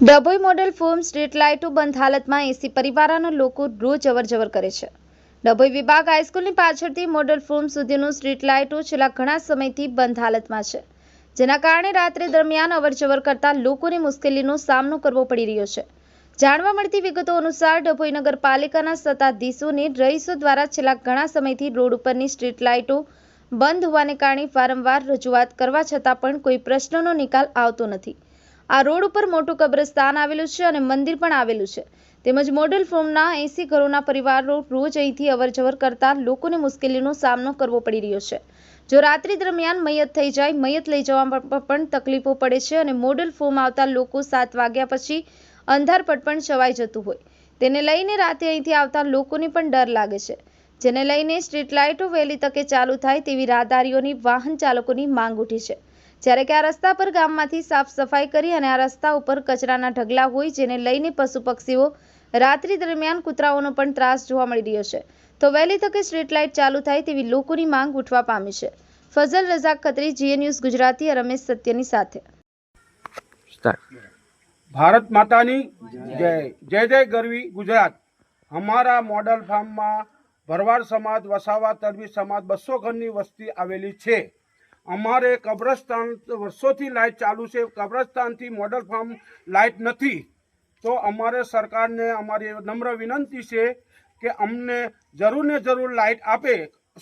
Dabhoi model form street લાઇટો બંધ હાલતમાં એસી પરિવારના લોકો રોજ અવરજવર કરે છે. ડભોઈ વિભાગ હાઈસ્કૂલની પાછળથી મોડેલ ફોર્મ સુધીનું સ્ટ્રીટ લાઇટો છેલ્લા ઘણા સમયથી બંધ હાલતમાં છે. જેના કારણે રાત્રે દરમિયાન અવરજવર કરતા લોકોને મુશ્કેલીનો સામનો કરવો પડી રહ્યો છે. જાણવા મળતી વિગતો અનુસાર ડભોઈ નગરપાલિકાના સત્તાધીશોને રહીશો દ્વારા છેલ્લા ઘણા સમયથી રોડ ઉપરની સ્ટ્રીટ લાઇટો બંધ હોવાને કારણે વારંવાર રજૂઆત કરવા છતાં પણ કોઈ પ્રશ્નનો નિકાલ આવતો નથી. આ રોડ ઉપર મોટું કબ્રસ્તાન આવેલું છે અને મંદિર પણ આવેલું છે. તેમજ મોડલ ફોર્મના એસી ઘરોના પરિવારો રોજ અહીંથી અવરજવર કરતા લોકોને મુશ્કેલીનો સામનો કરવો પડી રહ્યો છે. જો રાત્રિ દરમિયાન મયત થઈ જાય, મયત લઈ જવામાં પણ તકલીફો પડે છે અને મોડલ ફોર્મ આવતા લોકો સાત વાગ્યા પછી અંધારપટ પણ છવાઈ જતું હોય. તેને લઈને રાતે અહીંથી આવતા લોકોને પણ ડર લાગે છે. જેને લઈને સ્ટ્રીટ લાઇટો વહેલી તકે ચાલુ થાય તેવી રાહદારીઓની વાહન ચાલકોની માંગ ઉઠી છે. જ્યારે કે આ રસ્તા પર ગામમાંથી સાફ સફાઈ કરી અને આ રસ્તા ઉપર કચરાના ઢગલા હોય જેને લઈને પશુ પક્ષીઓ રાત્રિ દરમિયાન કૂતરાઓનો પણ ત્રાસ જોવા મળી રહ્યો છે. તો વહેલી તકે સ્ટ્રીટ લાઇટ ચાલુ થાય તેવી લોકોની માંગ ઉઠવા પામી છે. ફઝલ રઝાક ખત્રી જીએ ન્યૂઝ ગુજરાતી રમેશ સત્યની સાથે. ભારત માતાની જય. જય જય ગરવી ગુજરાત. અમારા મોડલ ફાર્મમાં ભરવાડ સમાજ વસાવા તરવી સમાજ બસો ઘરની વસ્તી આવેલી છે. અમારે કબ્રસ્તાન વર્ષોથી લાઇટ ચાલુ છે. કબ્રસ્તાનથી મોડલ ફાર્મ લાઇટ નથી. તો અમારે સરકારને અમારી નમ્ર વિનંતી છે કે અમને જરૂર ને જરૂર લાઇટ આપે,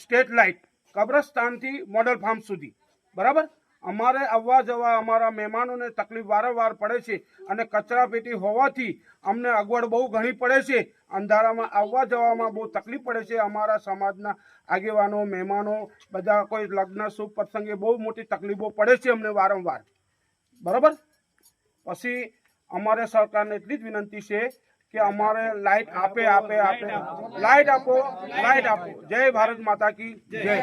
સ્ટેટ લાઇટ, કબ્રસ્તાનથી મોડલ ફાર્મ સુધી. બરાબર? અમારે આવવા જવા અમારા મહેમાનોને તકલીફ વારંવાર પડે છે અને કચરાપેટી હોવાથી અમને અગવડ બહુ ઘણી પડે છે. અંધારામાં આવવા જવામાં બહુ તકલીફ પડે છે. અમારા સમાજના આગેવાનો, મહેમાનો બધા કોઈ લગ્ન, શુભ પ્રસંગે બહુ મોટી તકલીફો પડે છે અમને વારંવાર. બરાબર? પછી અમારે સરકારને એટલી જ વિનંતી છે કે અમારે લાઇટ આપે આપે આપે. લાઈટ આપો લાઇટ આપો. જય ભારત માતા કી જય.